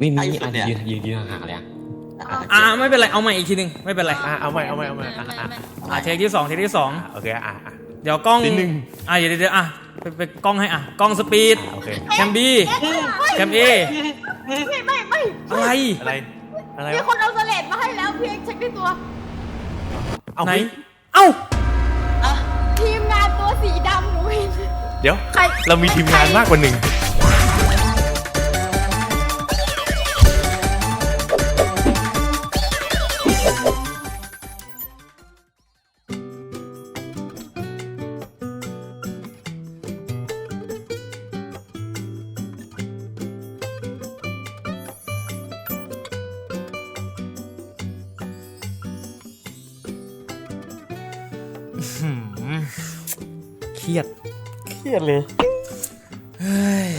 ไม่มีไอ้สุอะดเนี่ยยืนยืนยืนห่างๆเลยอะอ่าไม่เป็นไรเอาใหม่อีกทีหนึ่งไม่เป็นไรอะเอาใหม่เอาใหม่เอาใหม่อะอะอ่าเทคที่สองเทคที่สองอะโอเคอะอะเดี๋ยวกล้องนิดนึงอ่าเดี๋ยวเดี๋ยวอะไปไปกล้องให้อะกล้องสปีดโอเคแคมบีแคมเอไม่ไม่ไม่อะไรอะไรอะไรมีวะคนเอาสเลดมาให้แล้วพี่เอกเช็คด้วยตัวเอาไหนเฮ้ยเอ้าทีมงานตัวสีดำหนูเห็นเดี๋ยวใครเรามีทีมงานมากกว่าหนึ่ง รียดเลยเฮ้ย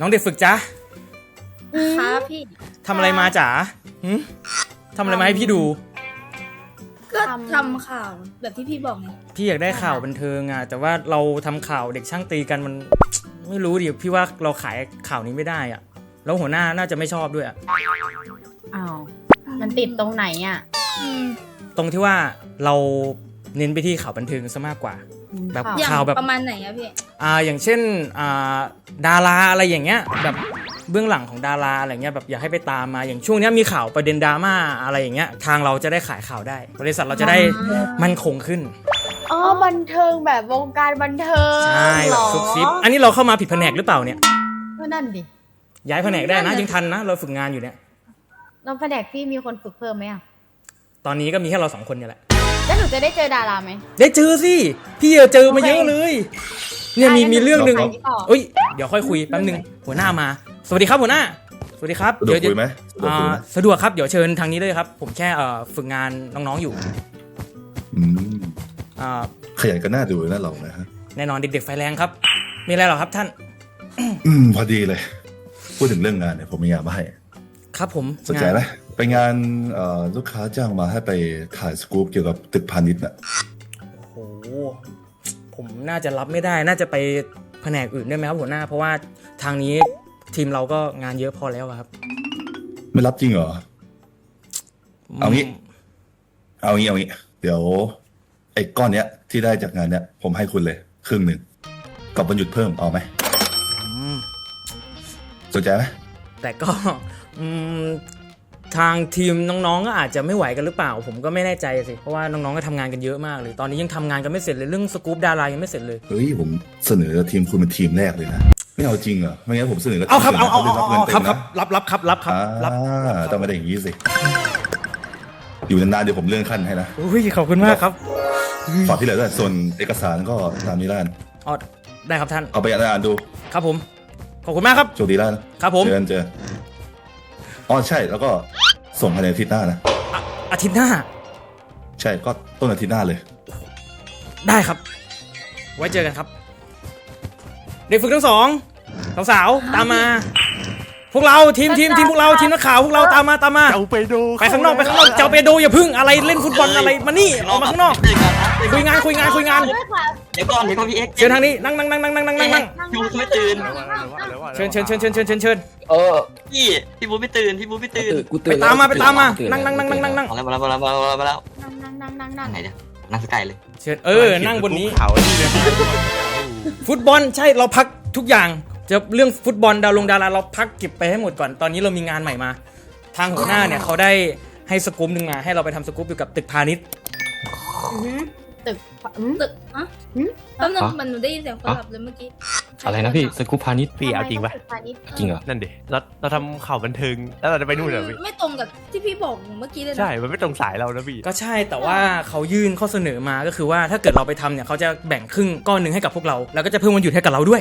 น้องเด็กฝึกจ้ะครับพี่ทำอะไรมาจ๋าหึทำอะไรมาให้พี่ดู ก็ทำข่าวแบบที่พี่บอกไงพี่อยากได้ข่าวบันเทิงอะแต่ว่าเราทำข่าวเด็กช่างตีกันมัน ไม่รู้ดิพี่ว่าเราขายข่าวนี้ไม่ได้อะแล้วหัวหน้าน่าจะไม่ชอบด้วยอะอ้าวมันติดตรงไหนอะ อืมตรงที่ว่าเราเน้นไปที่ข่าวบันเทิงซะมากกว่า แบบค่ะอย่างข่าวแบบประมาณไหนอะพี่ อ่าอย่างเช่นอ่าดาราอะไรอย่างเงี้ยแบบเบื้องหลังของดาราอะไรเงี้ยแบบอยากให้ไปตามมาอย่างช่วงเนี้ยมีข่าวประเด็นดราม่าอะไรอย่างเงี้ยทางเราจะได้ขายข่าวได้ บริษัทเราจะได้มั่นคงขึ้นอ๋อบันเทิงแบบวงการบันเทิงใช่เหแบรบอซุบซิบอันนี้เราเข้ามาผิดแผนกหรือเปล่าเนี่ย ก็นั่นดิ ย้ายแผนกได้นะ ยังทันนะเราฝึกงานอยู่เนี่ย น้องแผนกพี่มีคนฝึกเพิ่มไหมอะตอนนี้ก็มีแค่เราสองคนเนี่ยแหละ แล้วหนูจะได้เจอดาราไหม ได้เจอสิพี่เจอมาเยอะเลย เนี่ยมีได้มีเรื่องหนึ่งเดี๋ยวไปต่อเอ้ยเดี๋ยวค่อยคุยแป๊บหนึงหัวหน้ามา สวัสดีครับหัวหน้า สวัสดีครับสะดวกคุยไหมสะดวกอ่าคุยไหมสะดวกครับเดี๋ยวเชิญทางนี้เลยครับ ผมแค่เอ่อฝึกงานน้องๆอยู่อืมอ่าขยันก็น่าดูนะเรานะฮะแน่นอนเด็กๆไฟแรงครับ มีอะไรเหรอครับท่าน อืมพอดีเลย พูดถึงเรื่องงานเนี่ยผมมีงานมาให้ ครับผมสนใจงานไหม ไปงานเอ่อลูกค้าจ้างมาให้ไปถ่ายสกู๊ปเกี่ยวกับตึกพาณิชย์น่ะโอ้โหผมน่าจะรับไม่ได้ น่าจะไปแผนกอื่นได้ไหมครับหัวหน้า เพราะว่าทางนี้ทีมเราก็งานเยอะพอแล้วอะครับไม่รับจริงเหรอ เอางี้ เอางี้เอางี้ เดี๋ยว ไอ้ก้อนเนี้ยที่ได้จากงานเนี้ยผมให้คุณเลย ครึ่งหนึ่งกับวันหยุดเพิ่มเอาไหมอืมสนใจไหมแต่ก็ อืม ทางทีมน้องๆก็อาจจะไม่ไหวกันหรือเปล่า ผมก็ไม่แน่ใจสิ เพราะว่าน้องๆก็ทำงานกันเยอะมากเลย ตอนนี้ยังทำงานกันไม่เสร็จเลยเรื่องสกู๊ปดารายังไม่เสร็จเลยเฮ้ยผมเสนอทีมคุณเป็นทีมแรกเลยนะไม่เอาจริงเหรอไม่งั้นผมเสนอกับเอาครับทีเอามเอาอื่นเอานะเอาเขาครับได้ครับรับรับครับรับครับเงินเต็มนะรับอ่าต้องมาได้อย่างนี้สิอยู่นานๆเดี๋ยวผมเลื่อนขั้นให้นะอุ้ยขอบคุณมากครับฝากที่เหลือด้วยส่วนเอกสารก็ตามนี้แล้วกันอ๋อได้ครับท่านเอาไปอ่านดู ครับผมขอบคุณมากครับโชคดีแล้วนะครับผมเจอกันเจอ อ๋อใช่แล้วก็ส่งภายในอาทิตย์หน้านะอะอาทิตย์หน้า ใช่ก็ต้นอาทิตย์หน้าเลย ได้ครับ ไว้เจอกันครับ เด็กฝึกทั้งสองสาวๆตามมา พวกเราทีมทีมทีมพวกเราทีมนักข่าวพวกเราตามมาตามมา เอาไปดูไปข้างนอกไปข้างนอกเจ้าเปโดอย่าพึ่งอะไรเล่นฟุตบอลอะไรมานี่ออกมาข้างนอก คุยงานคุยงานคุยงาน ด้วยค่ะเดี๋ยวก่อนเดี๋ยวพี่เอ็กซ์เชิญทางนี้นั่งนั่งนั่งนั่งนั่งนั่งนั่งพี่บุ๊คไม่ตื่นเชิญเชิญเชิญเชิญเชิญเชิญเชิญเออพี่พี่บุ๊คไม่ตื่นพี่บุ๊คไม่ตื่นกูตื่นไปตามมาไปตามมานั่งนั่งนั่งนั่งนั่งนั่งมาแล้วมาแล้วมาแล้วมาแล้วนั่งนั่งนั่งนั่งไหนเนี่ยนั่งสกายเลยเชิญเออนั่งบนนี้ฟุตบอลใช่เราพักทุกอย่างจะเรื่องฟุตบอลดาวลงดาราเราพักเก็บไปให้หมดก่อนตอนนี้เรามีงานใหม่มา ทางหัวหน้าเนี่ยเขาได้ให้สกู๊ปหนึ่งมาให้เราไปทำสกู๊ปอยู่กับตึกพาณิชย์ ตึกอืม ตึกอะหืมแป๊บนึงมันหนูได้ยินเสียงคนขับเลยเมื่อกี้อะไรนะพี่สกู๊ปพาณิชย์พี่เอาจริงปะตึกพาณิชย์จริงเหรอนั่นดิเราเราทำข่าวบันเทิง แล้วเราจะไปนู่นเหรอพี่ไม่ตรงกับที่พี่บอกเมื่อกี้เลยนะ ใช่ มันไม่ตรงสายเรานะพี่ ก็ใช่แต่ว่าเขายื่นข้อเสนอมาก็คือว่าถ้าเกิดเราไปทำเนี่ยเขาจะแบ่งครึ่งก้อนหนึ่งให้กับพวกเรา แล้วก็จะเพิ่มวันหยุดให้กับเราด้วย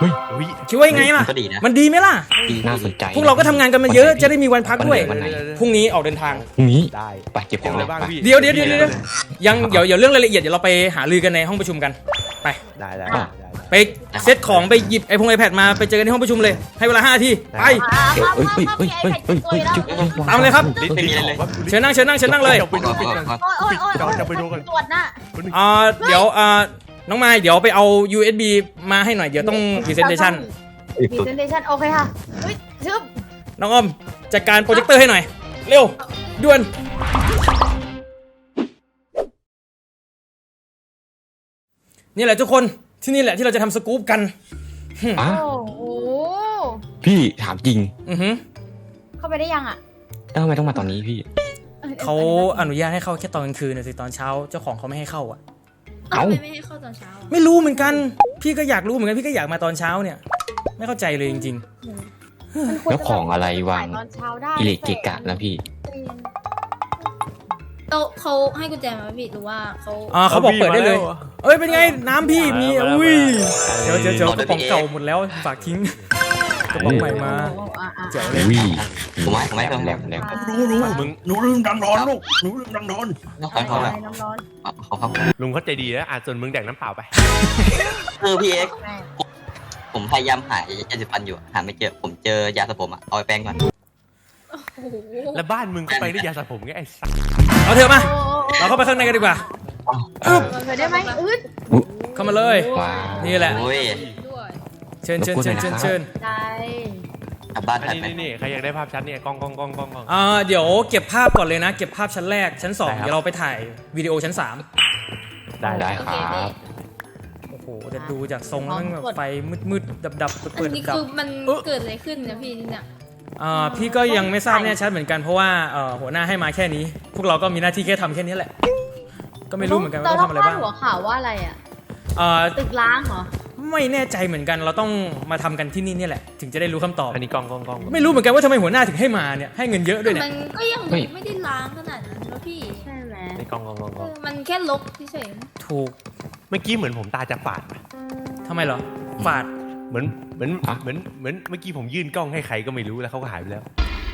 อุ้ยคิดว่ายังไงล่ะ ก็ดีนะ มันดีไหมล่ะดีน่าสนใจพวกเราก็ทำงานกันมาเยอะจะได้มีวันพักด้วยวันไหนพรุ่งนี้ออกเดินทาง พรุ่งนี้ได้ไปเก็บขเก็อบงอะไรเลยบ้างไปพี่เดี๋ยวเดี๋ยวเดี๋ยวเดี๋ยวยังเดี๋ยวเดี๋ยวเรื่องรายละเอียดเดี๋ยวเราไปหารือกันในห้องประชุมกัน ไป ได้ได้อะได้ไปเซตของไปหยิบไอพงไอแพดมาไปเจอกันที่ห้องประชุมเลย ให้เวลา5นาทีไปเอ้ยเอ้ยเอ้ยเอ้ยเอ้ยเอ้ยเอ้ยจุ๊บตามเลยครับลิ้นไม่มีอะไรเลยเชิญนั่งเชิญนั่งเชิญนั่งเลยดี๋วไปดูปิดกันโอ้ยโอ้ยโอ้ยเราจะไปดูกันตรวจน่ะอ่าเดี๋ยวอ่า น้องไม้เดี๋ยวไปเอา USB มาให้หน่อย เดี๋ยวต้อง presentation สุด presentation โอเคค่ะเฮ้ยชึบน้องออมจัดการโปรเจคเตอร์ให้หน่อย เร็วด่วน นี่แหละทุกคนที่นี่แหละที่เราจะทำสกู๊ปกัน อะโอ้โหพี่ถามจริงอือหือเข้าไปได้ยังอะแล้วทำไมต้องมาตอนนี้พี่ เขาอนุญาตให้เข้าแค่ตอนกลางคืนนะสิตอนเช้า เจ้าของเขาไม่ให้เข้าอะ เอ้า ทำไมไม่ให้เข้าตอนเช้าอะไม่รู้เหมือนกัน พี่ก็อยากรู้เหมือนกัน พี่ก็อยากมาตอนเช้าเนี่ย ไม่เข้าใจเลยจริง มันควรแล้วของอะไรวางตอนเช้าได้อิเล็กเกะกะนะพี่ โต๊ะเขาให้กุญแจมาไหมพี่หรือว่าเขาๆอ่าเขาบอกเปิดได้เลย เอ้ยเป็นไงน้ำพี่มีมาแล้วอุ้ยมาแล้วเดี๋ยวเดี๋ยวเดี๋ยวกระป๋องเก่าหมดแล้วฝากทิ้ง กระป๋องใหม่มาโอ้อะอะเจ๋วเลยวิผมไม่ผมไม่แหลมแหลมแหลมมึงหนูลืมดังร้อนลูกหนูลืมดังร้อนขอโทษอะไรนะน้ำร้อนขอครับลุงเขาใจดีนะอะส่วนมึงแดกน้ำเปล่าไปเออพี่เอ็กซ์แม่ผมพยายามหายาสีฟันอยู่หาไม่เจอผมเจอยาสระผมอะเอาไปแปรงก่อนโอ้โหแล้วบ้านมึงก็ไปด้วยยาสระผมไงไอ้สัสเอาเถอะมาโอ้โอ้เราเข้าไปข้างในกันดีกว่าเออเปิดได้ไหมอืดเข้ามาเลยว้าวนี่แหละโอ้ยด้วย เชิญเชิญเชิญเชิญเชิญใจกลับบ้านอัทันนไหมนี้นี่นี่ใครอยากได้ภาพชัดเนี่ยกล้องกล้องกล้องกล้องกล้อง อ่าเดี๋ยวเก็บภาพก่อนเลยนะ เก็บภาพชั้นแรกชั้นสองได้ครับ เดี๋ยวเราไปถ่ายวิดีโอชั้นสามได้ได้โอคเครัพี่ บ โอ้โหแต่ดูจากทรงแล้วมันแบบไฟมืดๆดับๆอัเปิดนนี้ๆดับ คือมันเอ้อเกิดอะไรขึ้นเนี่ยพี่เนี่ยอ่าพี่ก็ยังไม่ทราบแน่ชัดเหมือนกันเพราะว่าเอ่อหัวหน้าให้มาแค่นี้ พวกเราก็มีหน้าที่แค่ทำแค่นี้แหละ ก็ไม่รู้เหมือนกันว่าต้องทำอะไรบ้างหัวข่าวว่าอะไรอะเอ่อตึกล้างเหรอ ไม่แน่ใจเหมือนกัน เราต้องมาทำกันที่นี่เนี่ยแหละ ถึงจะได้รู้คำตอบอันนี้กล้องกล้องกล้องไม่รู้เหมือนกันว่าทำไมหัวหน้าถึงให้มาเนี่ยให้เงินเยอะด้วยเนี่ยมันก็ยังเฮ้ยไม่ได้ล้างขนาดนั้นนะพี่ใช่ไหมนี่กล้องกล้องกล้องกเอล้องอมันแค่ลบเฉยถูกเมื่อกี้เหมือนผมตาจะฝาดปะทำไมเหรอฝาดเหมือนเหมือนอะเหมือนเหมือนเมื่อกี้ผมยื่นกล้องให้ใครก็ไม่รู้แล้วเขาก็หายไปแล้ว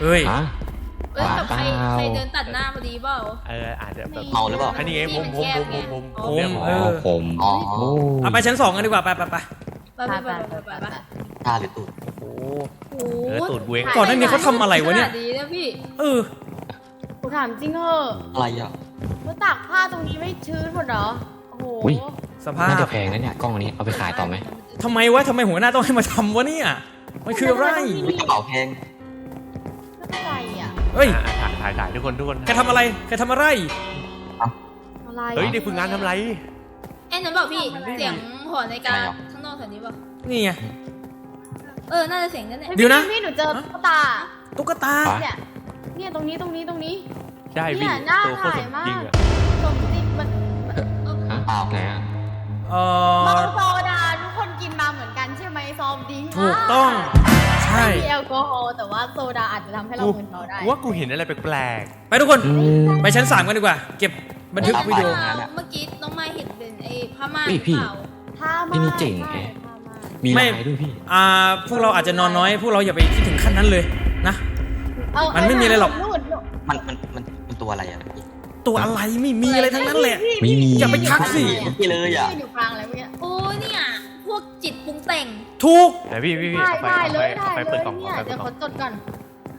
เอ้ยฮะๆ เอ้ยแบบใครว้าวใครเดินตัดหน้าพอดีเปล่า เอออาจจะแบบเมาหรือเปล่า อันนี้ไงผมผมผมผมผมผมเนี่ยผมเออ๋ออผมอ๋อโอ้เอาไปชั้นสองกันดีกว่าไปไปไปไปไปไปไปไปไปตาหรือตูด โอ้ โอ้เออตูดเวงก่อนหน้านี้เขาทำอะไรวะเนี่ยขนาดดีนะพี่ เออกูถามจริงเหอะอะไรอะ ว่าตากผ้าตรงนี้ไม่ชื้นหมดเหรอ โอ้โหอุ้ยสภาน่าพจะแพงนะเนี่ยกล้องนี้เอาไปขายต่อไหมทำไมวะทำไมหัวหน้าต้องให้มาทำวะเนี่ยมันคืออะไรอุ๊ยกระเป๋าแพงอะไรอะ เฮ้ย อะถ่ายถ่ายถ่ายทุกคนทุกคนแกทำอะไร แกทำอะไร อะไรเฮ้ยได้ฝึกงานทำไร เอ็นนั้นบอกพี่เสียงหอในกาข้างนอกแถวนี้ป่ะนี่ไง เออน่าจะเสียงนั่นแหละเดี๋ยวนะ พี่หนูเจอตุ๊กตาตุ๊กตาเนี่ยเนี่ยตรงนี้ตรงนี้ตรงนี้ ใช่พี่เนี่ยน่าตัวโคตรสถ่ายมมาก จริงอะสมจริงมันฮะเปล่าไหนอะเอเมาอโซดาทุกคนกินมาเหมือนกันใช่ไหมซอมดิ้งถูกต้อง ใช่ ไม่มีแอลกอฮอล์แต่ว่าโซดาอาจจะทำให้เรากูมึนเมาได้กูว่ากูเห็นอะไรแปลกไปทุกคนอืมไปชั้นสามกันดีกว่า เก็บบันทึกวิดีโอ เมื่อกี้น้องไม้เห็นเป็นไอ้ผ้าม่านเฮ้ยพี่เปล่าถ้ามาที่นี่เจ๋งแฮะมีไม่ ลายด้วยพี่ อ่า พวกเราอาจจะนอนน้อย พวกเราอย่าไปคิดถึงขั้นนั้นเลยนะ เอามันไม่มีอะไรหรอก นู่นนู่นมันมันมันมันตัวอะไรอะพี่ตัวอะไรไม่มีอะไรทั้งนั้นแหละไม่มีอย่าไปทักสิ พี่เลยอะที่อยู่กลางอะไรเมื่อกี้โอ้เนี่ย พวกจิตปรุงแต่ง ถูกๆไหนพี่พี่พี่ได้เอาไปได้เอาเลไปยได้เอาไปเลเปิดยกล่องเนี่ยเอาไปเปิเดี๋ยดวกล่องขอจดก่อน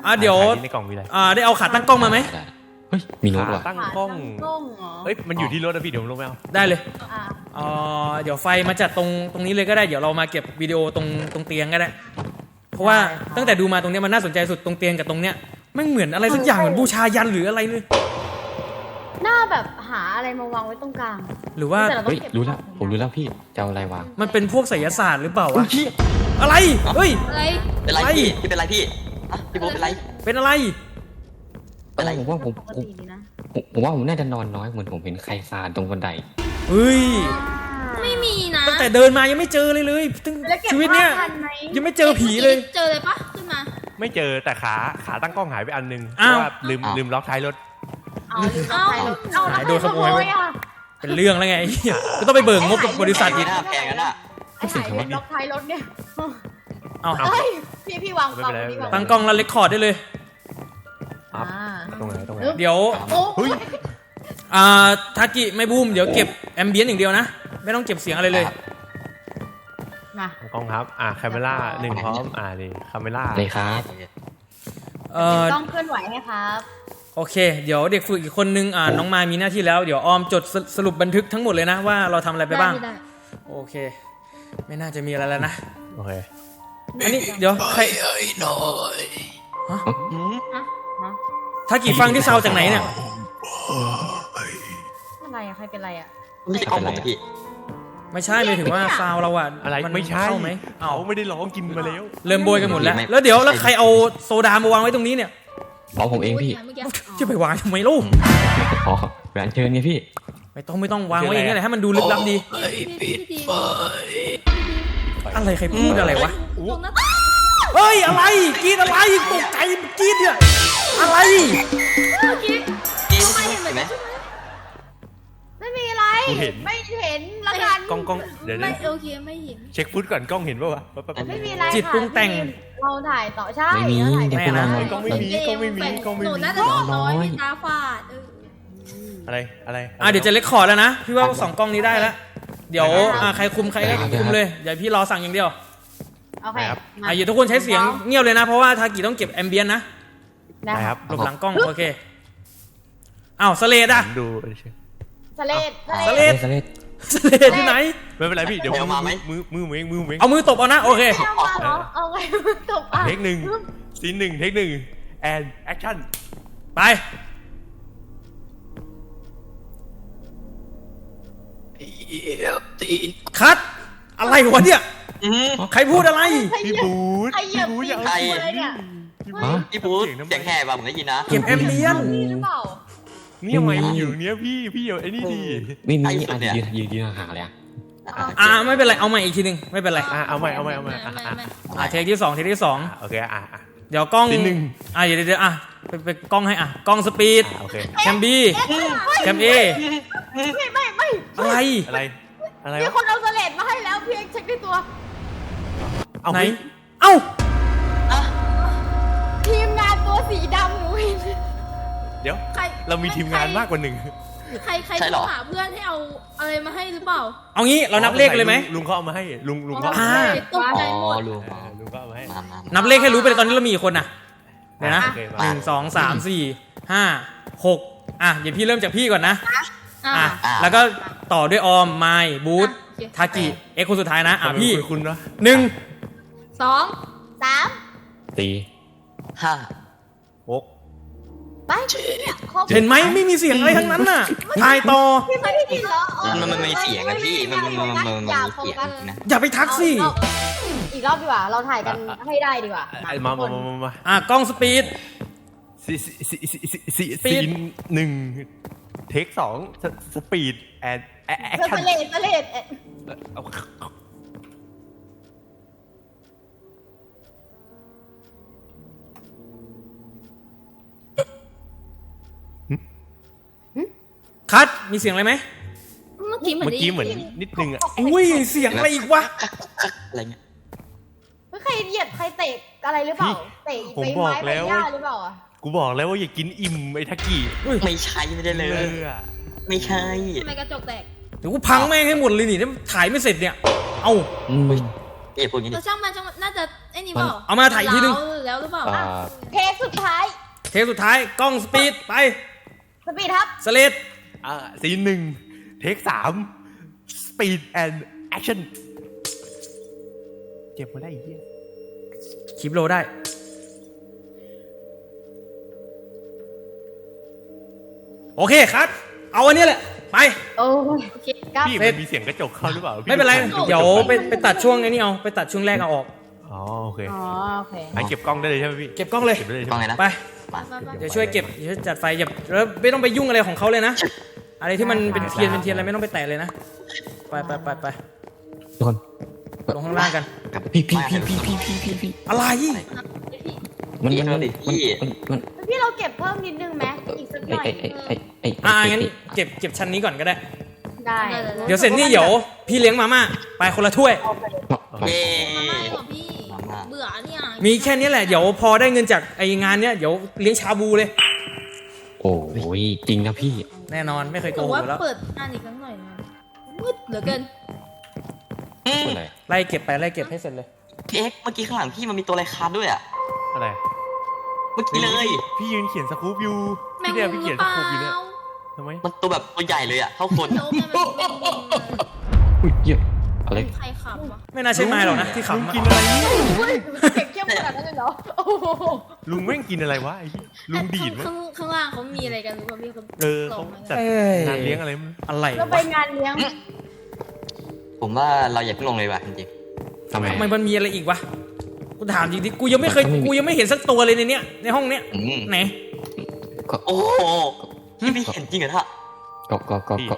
อ่าเดี๋ยวถ่าที่ในกล่องมีอะไรอ่าได้เอาขาตั้งกล้องมาไหม ได้เฮ้ย มีโน้ตว่ะ ตั้งกล้องกล้องเหรอเฮ้ยมันอยู่ที่รถนะพี่เดี๋ยวผมลงไปเอาได้เลยอะเอ่อเดี๋ยวไฟมาจัดตรงตรงนี้เลยก็ได้ เดี๋ยวเรามาเก็บวิดีโอตรงตรงเตียงก็ได้ เพราะว่าตั้งแต่ดูมาตรงเนี้ยมันน่าสนใจสุดตรงเตียงกับตรงเนี้ยไม่งเหมือนอะไรสักอย่างเหมือนบูชายันหรืออะไรเลย หน้าแบบหาอะไรมาวางไว้ตรงกลาง หรือว่า แต่เราต้อเฮ้งยเก็บรู้แล้ว ผมรู้แล้วพี่จะเอาอะไรวางมันเป็นพวกไสยศาสตร์หรือเปล่าวะอะไร เฮ้ย อะไรเป็นไรอะไรพี่พี่เป็นไรพี่อะพี่โบ๊ทเป็นไรเป็นอะไร เป็นไรผมว่าผมปกผมติดีนะผมผมว่าผมน่าจะนอนน้อยเหมือนผมเห็นใครซานตรงบันไดเฮ้ย ไม่มีนะตั้งแต่เดินมายังไม่เจอเลยเลยตั้งแล้วเก็บชีวิตเนี้ยผ้าทันไหมยังไม่เจอผีเลย เจอเลยปะขึ้นมาไม่เจอแต่ขาขาตั้งกล้องหายไปอันนึงเพอ้าว ราะว่าลืมลืมล็อกท้ายรถ เอาลืมเอาไปรถเอาหายแล้วโดนขโมยใครไว้อะเป็นเรื่องแล้วไงไอ้เหี้ยก็ต้องไปเบิกงบกับบริษัทอีก หน้าแพงกันอะไอ้หายลืมล็อกท้ายรถเนี่ยเอาเฮ้ยพี่พี่วางกล่องไม่เป็นไรพี่วางตั้งกล้องแล้วเลคคอร์ดได้เลยครับอ่าตรงไหนตรงไหนเดี๋ยว โอ้เฮ้ยอ่าทากิไม่บูมเดี๋ยวเก็บแอมเบียนอย่างเดียวนะ ไม่ต้องเก็บเสียงอะไรเลย มากล้องครับ อ่าคาเมล่าหนึ่งพร้อม อ่านี่คาเมล่าเลยครับ เอ่อ ต้องเคลื่อนไหวให้ครับ โอเค เดี๋ยวเด็กฝึกอีกคนนึงอ่าน้องมายมีหน้าที่แล้ว เดี๋ยวออมจดสสรุปบันทึกทั้งหมดเลยนะว่าเราทำอะไรไปบ้าง ด้ด้โอเค ไม่น่าจะมีอะไรแล้วนะ โอเค อันนี้เดี๋ยวใครหืมถ้ากี่ฟังที่ซาวจากไหนเนี่ย อะไรอะใครเป็นไรอะ ไม่ใช่กล้องผมนะพี่ไม่ใช่หมายถึงว่าซาวเราอะอะไรนไม่ใช่เข้าไหมเอาเขาไม่ได้ร้องกินมาแล้ว เริ่มโบยกันหมดแล้ว แล้วเดี๋ยวแล้วใครเอาโซดามาวางไว้ตรงนี้เนี่ย อ๋อผมเองพี่เมื่อกี้จะไปวางทำไมลูกอ๋อแหวนเชิญไงพี่ ไม่ต้องไม่ต้องวางไว้อย่างนี้แหละให้มันดูลึกลับดีปิดไฟอะไรใครพูดอะไรวะตรงหน้าต่างเฮ้ยอะไรกรีดอะไรตกใจกรีดเนี่ยอะไรเมื่อกี้นี่ทำไมเห็นเหมืเห็อนนไหมกันใช่ ไหมไม่มีอะไร กูเห็น ไม่เห็นละกันกล้องกล้องเดี๋ยวไม่เดี๋ยวโอเคไม่เห็น เช็คฟุตก่อนกล้องเห็นป่าวะแป๊บแป๊บแป๊บ ไม่มีอะไรจิตค่ะปรุงแต่งเราถ่ายต่อใช่ไม่มีเราถ่ายเดี๋ยวคุณลองไม่กล้องไม่มี กล้องไม่มีกล้องไม่หนูมีน่าจะนอนน้อยมีตาฝาดเอออะไรอะไรอะเดี๋ยวจะเลคคอร์ดแล้วนะพี่ว่าสองกล้องนี้ได้แล้วเดี๋ยวอะใครคุมใครก็คุมเลยเดี๋ยวพี่รอสั่งอย่างเดียวโอเคมาอะอย่าทุกคนใช้เสียงเงียบเลยนะ เพราะว่าทากิต้องเก็บแอมเบียนนะได้ได้คครัรับบหลบหลังกล้องโอเคอ้าวสเลดอะผมดู สเลดสสเลเลดดสเลดสเลดที่ไหน ไม่เป็นไรพี่เดี๋ยวมือมือมือมือเองมือเองเอามือตบเอานะโอเค เอามาเหรอเอาไงตบอะเทคหนึ่งซีนหนึ่งเทคหนึ่งแอนแอคชั่นไปคัดอะไรวะเนี่ยอืมใครพูดอะไร พี่บูธใครเหยีพี่ยบบูธตีอย่านเอาใครเสียงอะไรเนี่ยฮะพี่พูดเสียงแห่ป่ะผมได้ยินนะเก็บแอมเบียนนี่หรือเปล่า นี่ทำไมอยู่เนี้ยพี่พี่เอาไอ้นี่ดีไม่มีไอ้สุอะดเนี่ยยืนยืนยืนห่างๆเลยอะอ่าไม่เป็นไรเอาใหม่อีกทีหนึ่งไม่เป็นไรอะเอาใหม่เอาใหม่เอาใหม่อะไม่อะไม่อ่าเทคที่สองเทคที่สองอะโอเคอะอะเดี๋ยวกล้องทีหนึ่งอ่าเดี๋ยวเดี๋ยวอะไปไปกล้องให้อะกล้องสปีดอะโอเคแคมบีแคมเอไม่ไม่ไม่อะไรอะไรอะไรมีวะคนเอาสเลดมาให้แล้วเพียงเช็คด้วยตัวเอาไหนเฮ้ยเอ้าทีมงานตัวสีดำหนูเห็น เดี๋ยว ใครเรามีทีมงานมากกว่าหนึ่งใครใครใช่เหรอโทรหาเพื่อนให้เอาอะไรมาให้หรือเปล่าเอางี้เรานับเลขเลยไหม ลุงเขาเอามาให้ลุงลุงเขาอ่าเอามาให้ตกใจอ๋หมอดรู้เออลุงเขาเอามาให้มามานับเลขให้รู้ไปเลยตอนนี้เรามีกี่คนน่ะเดี๋ยวนะโอเคหมานึ่งสองสามสี่ห้าหกอะเดี๋ยวพี่เริ่มจากพี่ก่อนนะอ่าอะแล้วก็ต่อด้วยออมไมล์บูธโอเคทากิเอ็กซ์คนสุดท้ายนะอะพี่คุณคุณเนาะหนึ่งสองสามตีห้าหก ไปเนี่ยครบเห็นไหมไม่มีเสียงอะไรทั้งนั้นน่ะทายต่อพี่ไม่ได้ยินเหรอมันมันมีเสียงนะพี่มันมันมันมันมันมีเสียงนะอย่าไปทักสิเอาอีกรอบดีกว่า เราถ่ายกันให้ได้ดีกว่าอะมามามามามาอะกล้องสปีดสี่สี่สี่สี่สี่สปีดซีนหนึ่งเทคสองสสปีดแอนแอคเธอชั่สนเลดสเลด คัดมีเสียงอะไรไหมเมื่อกี้เหมือนเมื่อได้กี้ยินเหมือนนิดนึงอะอุ้ยเสียงอะไรอีกวะอะไรเงี้ยเฮ้ยใครเหยียบใครเตะอะไรหรือเปล่าเตะไปไม้ไปหญ้าหรือเปล่าอะกูบอกแล้วว่าอย่ากินอิ่มไอ้ทักกี้ไม่ใช่ไม่ได้เลยอะไม่ใช่ทำไมกระจกแตกเดี๋ยวกูพังแม่งให้หมดเลยนี่ถ้าถ่ายไม่เสร็จเนี่ย เอาอืมเอ๊ะพูดงี้ดิเราช่างมันช่างมันน่าจะไอ้นี่เปล่าเอามาถ่ายอีกทีนึงล้วแล้วหรือเปล่าอ่าเทคสุดท้าย เทปสุดท้ายกล้องสปีดไป สปีดครับสเลด อะซีนหนึ่งเทคสามสปีดแอนแอคชั่นเจ็บมาได้อีกเหี้ยคลิปโลได้ โอเคคัดเอาอันนี้แหละ ไป โอ้ยโอเคกับพี่เสร็มัจนมีเสียงกระจกเข้าหรือเปล่าพี่ไม่เป็นไร ดูเดี๋ยวกระจกไปไปตัดช่วงไอ้นี้เอา ไปตัดช่วงแรกเอาออก อ๋อโอเคอ๋อโอเคไอเก็บกล้องได้เลยใช่ไหมพี่เก็บกล้องเลย เก็บได้เลยฟัใช่งไหมไงนะไปมามามาเดี๋ยวช่วยเก็บเดี๋ยวจัดไฟอย่าแล้วไม่ต้องไปยุ่งอะไรของเขาเลยนะ อะไรที่มันเป็นเทียนเป็นเทียนอะไรไม่ต้องไปแตะเลยนะ ไปไปไปไปทุกคนลงข้างล่างกันกับพี่พี่พี่พี่พี่พี่พี่พี่อะไร มันพี่มันเขามันดิพี่มันมันพี่เราเก็บเพิ่มนิดนึงไหมอีกสักหไอ้น่อยไอ้ไอ้ไอ้ไอ้อ่าไอ้งั้นไอ้เก็บเก็บชั้นนี้ก่อนก็ได้ ได้ เดี๋ยวเสร็จนี่เดี๋ยวพี่เลี้ยงมาม่าไปคนละถ้วยเย้ไม่หรอกพี่มามาเบื่อเนี่ยมีแค่นี้แหละเดี๋ยวพอได้เงินจากไองานเนี้ยเดี๋ยวเลี้ยงชาบูเลย โอ้ยจริงนะพี่ แน่นอนไม่เคยหโกนูหกว่าอยู่แล้วเปิดอ่านอีกสักหน่อยนะมืดเหลือเกินอืมอะไรไล่เก็บไปไล่เก็บให้เสร็จเลยพี่เอ็กซ์เมื่อกี้ข้างหลังพี่มันมีตัวอะไรคาดด้วยอะ อะไรเมื่อกี้เลย พี่ยืนเขียนสกู๊ปอยู่แมพี่งเนี่ยมุมพี่หเขีรืยนอสเปล่ากู๊ปอยู่เนี่ยทำไมมันตัวแบบตัวใหญ่เลยอะ เท่าคนโน้อะมแมงมุมอุ้ยเหี้ยอะไร ใครขับวะไม่น่าใช่ไม้หรอกนะที่ลุงขำอะกินอะไรเนี่ยเฮ้ยเก็บเข้มขนาดนั้นเลยเหรอโอ้โหลุงแม่งกินอะไรวะไอ้เหี้ยลุงดีดมั้ยข้างข้างล่างเขามีอะไรกันหรือเปล่าพี่เขาเออส่เขางมาจัดเอ้ย งานเลี้ยงอะไรมั้ยอะไรเราไปวะงานเลี้ยงผมว่าเราอย่าเพิ่งลงเลยว่ะจริงทำไมทำไมมันมีอะไรอีกวะ กูถามจริงดิกูยังไม่เคย กูยังไม่เห็นสักตัวเลยในเนี้ย ในห้องเนี้ย ๆอืมไหนก็โอ้โหพี่ไม่เห็นจริงเหรอท่ะก็ก็ก็ก็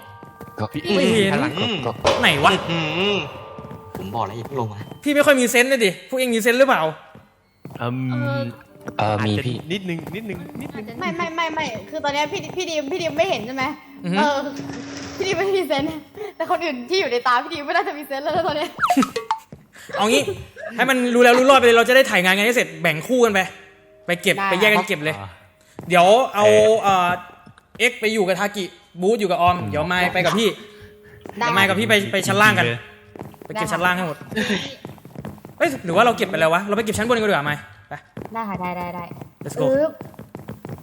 ก็พี่ไม่เห็นหันหลังก็ก็ไหนวะ อืมผมบอกแล้วอย่าเพิ่งลงมาพี่ไม่ค่อยมีเซนส์เลยดิ พวกเองมีเซนส์หรือเปล่า อืมเออมีอาจจะพี่ นิดนึงนิดนึงนิดนึอาจงจะไม่ไม่ไม่ไม่คือตอนเนี้ยพี่พี่ดีมพี่ดีมไม่เห็นใช่ไหมอือฮึ เออพี่ดีมไม่มีเซนส์แต่คนอื่นที่อยู่ในตาพี่ดีมไม่น่าจะมีเซนส์แล้วนะตอนเนี้ยเอางี้ ให้มันรู้แล้วรู้รอดไปเลยเราจะได้ถ่ายงานกันให้เสร็จแบ่งคู่กันไป ไปเก็บไปแยกกันเก็บเลย อ่า เดี๋ยวเอาเอ่อเอ็กไปอยู่กับทากิบูธอยู่กับออม เดี๋ยวไมค์ไปกับพี่ได้เดี๋ยวไมค์กับพี่ไปไปชั้นล่างกันไปเก็บชั้นล่างให้หมด เอ้ยหรือว่าเราเก็บไปแล้ววะ เราไปเก็บชั้นบนกันดีกว่าไหมไป ได้ค่ะได้ได้ได้ let's อึ go ๊บ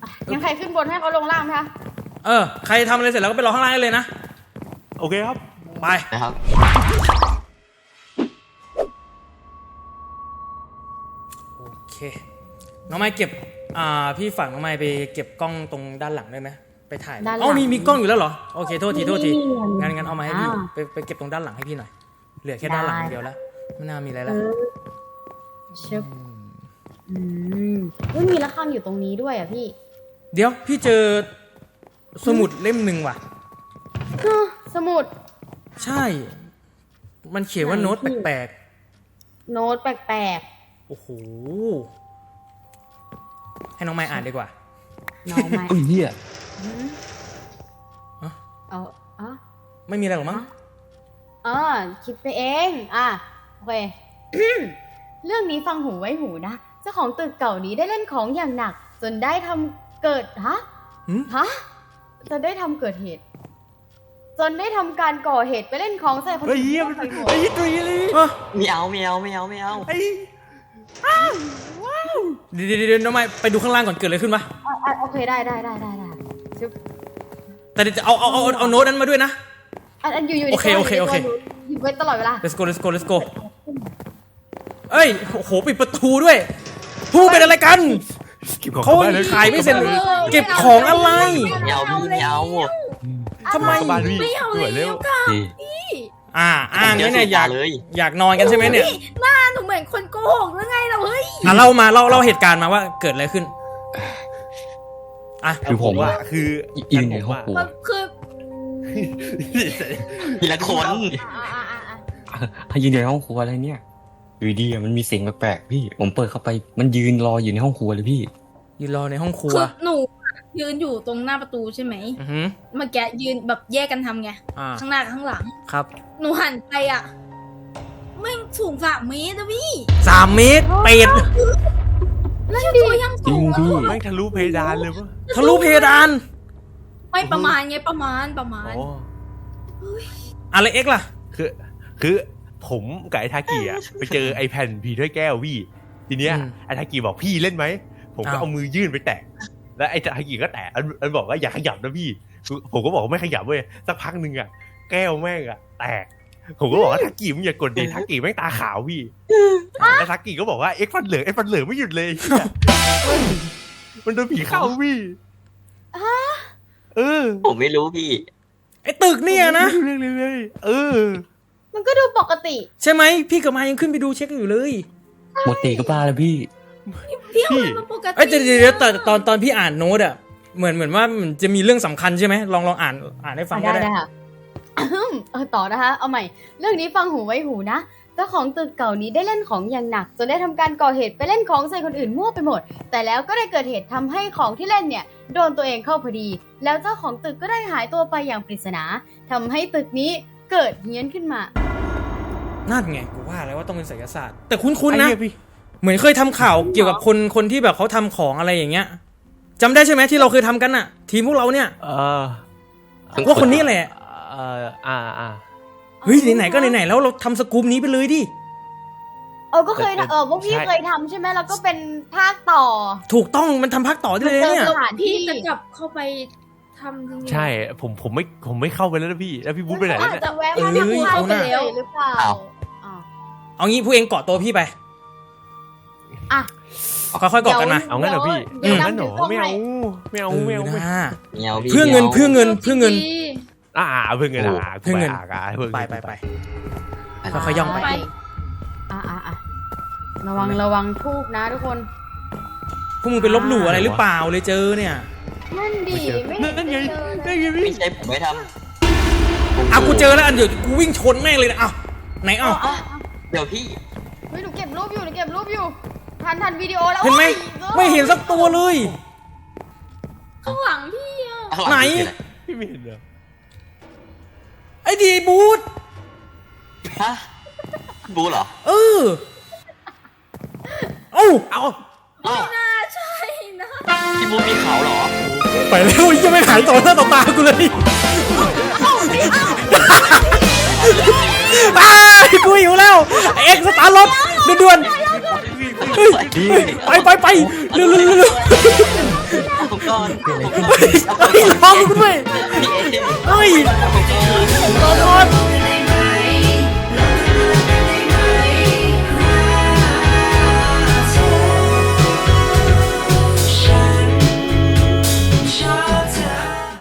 อะยังใครขึ้นบนให้เขาลงล่างไหมคะเออ ใครทำอะไรเสร็จแล้วก็ไปรอข้างล่างได้เลยนะ โอเคครับ ไป นะครับ โอเค น้องไม้เก็บ อ่า พี่ฝากน้องไม้ไปเก็บกล้องตรงด้านหลังได้ไหมไปถ่ายด้านหลังอ๋อมีมีกล้องอยู่แล้วเหรอ โอเค โทษที โทษทีมีงั้นงั้นเอามาให้พี่ อ่าไปไปเก็บตรงด้านหลังให้พี่หน่อย เหลือแค่ด้านหลังอย่างเดียวแล้วไม่น่ามีอะไรแล้วเออ ชึบอืมอุ้ยมีระฆังอยู่ตรงนี้ด้วยอะพี่เดี๋ยวพี่เจอสมุดเล่มหนึ่งว่ะ ฮะสมุด ใช่ มันเขียนว่าไหนโน้ตพี่ แปลกโน้ตแปลกๆโอ้โหให้น้องไม้อ่านดีกว่า ๆน้องไม่เอ้ยเหี้ยเอาอ๋อไม่มีอะไรหรอกมั้งอ๋อคิดไปเอง อะ โอเค เรื่องนี้ฟังหูไว้หูนะ เจ้าของตึกเก่านี้ได้เล่นของอย่างหนัก จนได้ทำเกิดฮะหืมฮะจนได้ทำเกิดเหตุ จนได้ทำการก่อเหตุไปเล่นของใส่คนเฮ้ยอื่นเยี่ยมทั่วไปหมด ไอ้ยี่ตุยเลยเอ้อไม่เอาไม่เอาไม่เอาไม่เอาไอ้เดี๋ยวเดี๋ยวเดี๋ยวน้องไม้ไปดูข้างล่างก่อนเกิดอะไรขึ้นปะอะอะโอเคได้ได้ได้ได้ได้ชึบแต่เดี๋ยวจะเอาเอาเอาเอาเอาโน้ตนั้นมาด้วยนะ อันอันอยู่อยู่ในโอเคตัวโอเคยู่ในตัวโอเคหยิบไว้ตลอดเวลา let's go let's go let's go เอ้ยโอ้โหปิดประตูด้วยผู้เป็นอะไรกันเก็บของเขาบ้านเลยขายไม่เสร็จเลยเก็บของอะไรไม่เอาพี่ไม่เอาทำไมเข้าบ้านพี่ไม่เอาสวยเลเร็ยวค่ะพี่อ่าอ้างเนี่ยเนี่ยอยากเลยอยากนอนกันใช่ไหมเนี่ยหน้าหนูเหมือนคนโกหกหรือไงเราเฮ้ยอะเล่ามาเล่าเล่าเหตุการณ์มาว่าเกิดอะไรขึ้นอะคือผมว่าอะคือยืนในห้องครัวมันคือทีละคนอะอะอะอะให้ยืนอยู่ในห้องครัวอะไรเนี่ย อยู่ดีอะมันมีเสียงแปลกๆพี่ ผมเปิดเข้าไป มันยืนรออยู่ในห้องครัวเลยพี่ ยืนรอในห้องครัว คือหนูยืนอยู่ตรงหน้าประตูใช่ไหมอือหือเมื่อกี้ยืนแบบแยกกันทำไง อ่าข้างหน้ากับข้างหลัง ครับหนูหันไปอะแม่งสูงสามเมตรนะพี่ สามเมตรเป็ดแล้วตัวยังจริสูงงพี่แม่งทะลุเพดานเลยวะทะลุเพดานไม่ประมาณไงประมาณประมาณอ๋ออะไรเอ็กซ์ล่ะ คือ คือ ผมกับไอ้ทากิอะไปเจอไอ้แผ่นผีถ้วยแก้วพี่ ทีเนี้ยอืมไอ้ทากิบอกพี่เล่นไหม ผมก็อ้าวเอามือยื่นไปแตะ แล้วไอ้ทากิก็แตะอันอันบอกว่าอย่าขยับนะพี่ ผมก็บอกว่าไม่ขยับเว้ย สักพักหนึ่งอะ แก้วแม่งอะ แตก ผมก็บอกว่าทากิมึงอย่ากดดิทากิแม่งตาขาวพี่ไอ้ทากิก็บอกว่าเอ็กซ์ฟันเหลืองเอ็กซ์ฟันเหลืองไม่หยุดเลยไอ้เหี้ยมันโดนผีเข้าพี่เออ ผมไม่รู้พี่ ไอ้ตึกเนี่ยนะเรื่องเลยเลยเออ มันก็ดูปกติ ใช่ไหมพี่กับมายังขึ้นไปดูเช็คอยู่เลยหมดตีก็บ้าแล้วพี่ พี่เอาอะไรมาปกติเอ้ยแต่เดี๋ยวเดี๋ยวแต่ตอนตอนพี่อ่านโน้ตอะเหมือนเหมือนว่ามันจะมีเรื่องสำคัญใช่ไหมลองลองอ่านอ่านให้ฟังก็ได้ได้ ได้ค่ะ เออต่อนะคะ เอาใหม่ เรื่องนี้ฟังหูไว้หูนะ เจ้าของตึกเก่านี้ได้เล่นของอย่างหนักจนได้ทำการก่อเหตุไปเล่นของใส่คนอื่นมั่วไปหมด แต่แล้วก็ได้เกิดเหตุทำให้ของที่เล่นเนี่ย โดนตัวเองเข้าพอดี แล้วเจ้าของตึกก็ได้หายตัวไปอย่างปริศนาทำให้ตึกนี้ เกิดเฮี้ยนขึ้นมานั่นไงกูว่าแล้วว่าต้องเป็นไสยศาสตร์ แต่คุ้นๆไอ้นะเหี้ยพี่ เหมือนเคยทำข่าวเกี่ยวกับคนคนที่แบบเขาทำของอะไรอย่างเงี้ยจำได้ใช่ไหมที่เราเคยทำกันอะทีมพวกเราเนี่ยเออว่าคนนี้แหละเอออ่าอ่า เฮ้ยไหนๆก็ไหนๆแล้วเราทำสกู๊ปนี้ไปเลยดิเออก็เคยแต่เออพวกพี่ใช่ เคยทำใช่ไหมแล้วก็เป็นภาคต่อถูกต้องมันทำพักต่อได้เลยเนี่ย สถานที่พี่จะกลับเข้าไป ทำจริงๆใช่ผมผมไม่ผมไม่เข้าไปแล้วนะพี่ แล้วพี่บุ๊คไปไหนแล้วอาจเนี่ย จะแวะเอ้มายทำเอาข้าวหน้าไปแล้วหรือเปล่าอ้าวอ้าวเอางี้ผู้เองเกาะตัวพี่ไปอะค่อยๆเกาะกันมาเอางั้นเหรอพี่เดี๋ยวเอางั้นเหรอเดี๋ยวไม่เอาให้ไม่เอาเออไม่เอาไม่นะเมียวพี่เพื่อเงินมียวเพื่อเงินเพื่อเงินดีอ่าเพื่อเงินอะเพื่อเงินอะเพื่อเงินไปไปไปค่อยๆย่องไปอะอะอะระวังระวังทูบนะทุกคนพวกมึงไปลบหลู่อะไรหรือเปล่าเลยเจอเนี่ย นั่นดิไม่เห็นั่นไงเจอเลนั่ยนไงพี่ไม่ใช่ผมไม่ทำเอากูเจอแล้วอันเดี๋ยวกูวิ่งชนแม่งเลยนะเอาไหนเอาเดี๋ยวพี่เฮ้ยหนูเก็บรูปอยู่หนูเก็บรูปอยู่ทันทันวิดีโอแล้วเห็นไหมโอ้ยไม่เห็นสักตัวเลยข้างหลังพี่อะข้างลังไหนคืออะรพี่ไม่เห็นเหรอไอ้ดีบูธฮะบูเหรอเออเอ้าเอาอ้าวน่าใช่นะพี่บูมีเขาเหรอ ไปแล้วยังไม่หายต่อหน้าต่อตากูเลยตายกูหิวแล้วไอ้เอ็กซ์สตาร์ทรถด่วนๆเฮ้ยเฮ้ยไปไปไปเร็วเร็วเร็วเร็วผมก่อนผมก่อนเฮ้ยรอกูด้วยพี่เอเฮ้ยผมก่อนรอก่อน